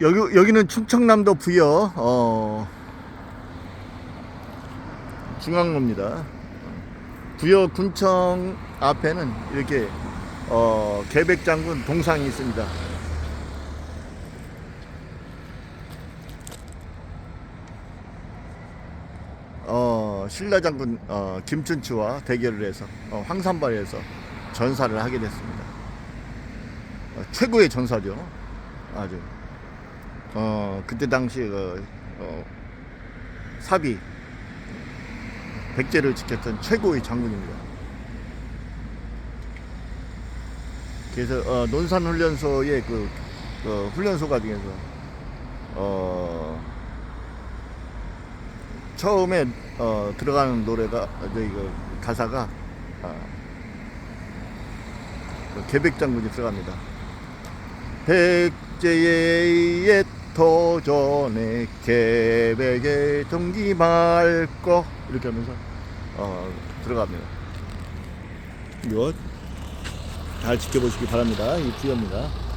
여기 여기는 충청남도 부여 어, 중앙로입니다. 부여 군청 앞에는 이렇게 어, 계백장군 동상이 있습니다. 어, 신라장군 어, 김춘추와 대결을 해서 어, 황산발에서 전사를 하게 됐습니다. 어, 최고의 전사죠. 아주. 어, 그때 당시 그, 어, 사비 백제를 지켰던 최고의 장군입니다. 그래서 어, 논산 훈련소의 그, 그 훈련소가 중에서 어, 처음에 어, 들어가는 노래가 저기 그 가사가 어, 그 계백장군이 들어갑니다. 백제의 옛 도전에 계백의 동기 맑고 이렇게 하면서 어, 들어갑니다. 이거 잘 지켜보시기 바랍니다. 이 부여입니다.